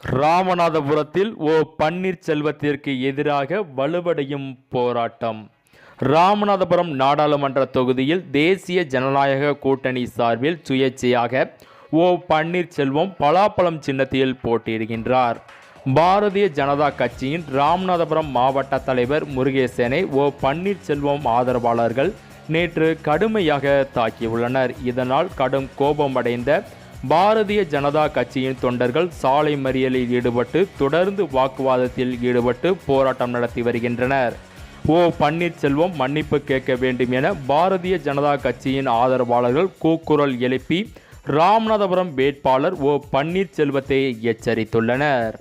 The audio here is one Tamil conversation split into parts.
ராமநாதபுரத்தில் ஓ பன்னீர்செல்வத்திற்கு எதிராக வலுவடையும் போராட்டம். ராமநாதபுரம் நாடாளுமன்ற தொகுதியில் தேசிய ஜனநாயக கூட்டணி சார்பில் சுயேட்சையாக ஓ பன்னீர்செல்வம் பலாப்பழம் சின்னத்தில் போட்டியிடுகின்றார். பாரதிய ஜனதா கட்சியின் ராமநாதபுரம் மாவட்ட தலைவர் முருகேசனை ஓ பன்னீர்செல்வம் ஆதரவாளர்கள் நேற்று கடுமையாக தாக்கியுள்ளனர். இதனால் கடும் கோபமடைந்த பாரதிய ஜனதா கட்சியின் தொண்டர்கள் சாலை மறியலில் ஈடுபட்டு தொடர்ந்து வாக்குவாதத்தில் ஈடுபட்டு போராட்டம் நடத்தி வருகின்றனர். ஓ பன்னீர்செல்வம் மன்னிப்பு கேட்க வேண்டும் என பாரதிய ஜனதா கட்சியின் ஆதரவாளர்கள் கூக்குரல் எழுப்பி ராமநாதபுரம் வேட்பாளர் ஓ பன்னீர்செல்வத்தை எச்சரித்துள்ளனர்.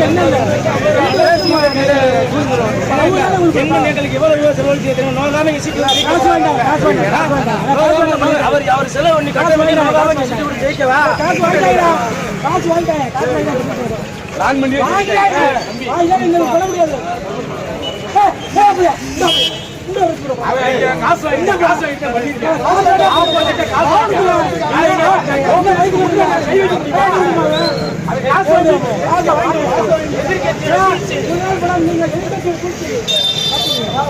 என்ன அவர் அவர் செலவு பண்ணி கட்ட பண்ணி நோகாம ஜெயிக்கவா பிளான் பண்ணி அவன் இங்க காசு வாங்கிட்டு காசு வாங்கிட்டு பண்ணிருக்கேன் ஆப்போசிட் காசு வாங்கிட்டு அது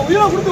உயிரை கொடுத்து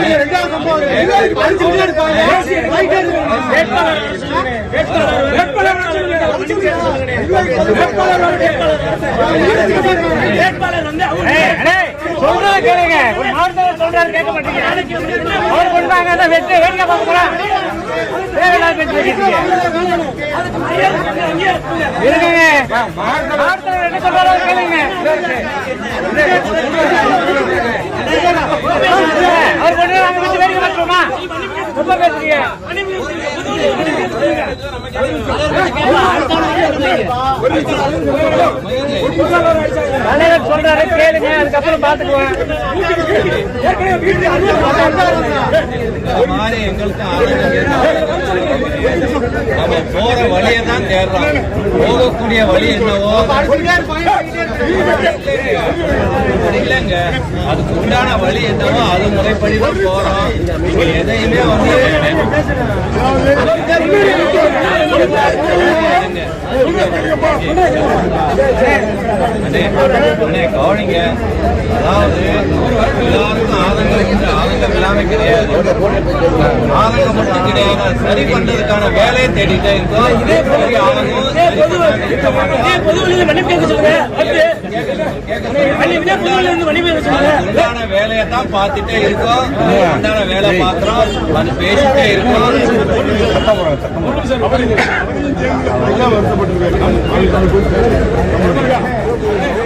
தேசத்துக்காக உயிரை கொடுத்து மரியாதை சொல்றது கேளுங்க. ஒரு மாவட்டத்தில் சொல்றாரு கேட்க மாட்டீங்க. அவர் கொண்டாங்க அந்த வெற்றி வேடிக்கை பார்க்கலாம் தேவையில்லாத பேச்சு பேசிட்டீங்க இருக்குங்க. மாவட்டத்தில் என்ன சொல்றாரு கேளுங்க. அவர் கொண்டு நாங்க வச்சு வேடிக்கை பார்க்கணுமா ரொம்ப பேசுறீங்க தலைவர் சொல்றாரு கேளுங்க அதுக்கப்புறம் பாத்துக்குவேன் எங்களுக்கு நம்ம போற வழியை தான் தேடுறோம். போகக்கூடிய வழி என்னவோ? இல்லைங்க. அதுக்கு உண்டான வழி என்னவோ அது முறைப்படி தான் போறோம். எதையுமே வந்து அண்ணே, அண்ணே, கவனிங்க அதாவது எல்லாருக்கும் ஆதங்கம் ஆதங்கம் இல்லாம கிடையாது ஆதங்கம் மட்டும் கிடையாது சரி பண்றதுக்கான வேலையை தேடிட்டே இருக்கோம் இதே பெரிய ஆதங்கம் சரி. பண்ணாம உண்டான வேலையை தான் பார்த்துட்டே இருக்கோம் உண்டான வேலை பார்க்கிறோம் அது பேசிட்டே இருக்கோம் வருத்தப்பட்டிருக்காரு.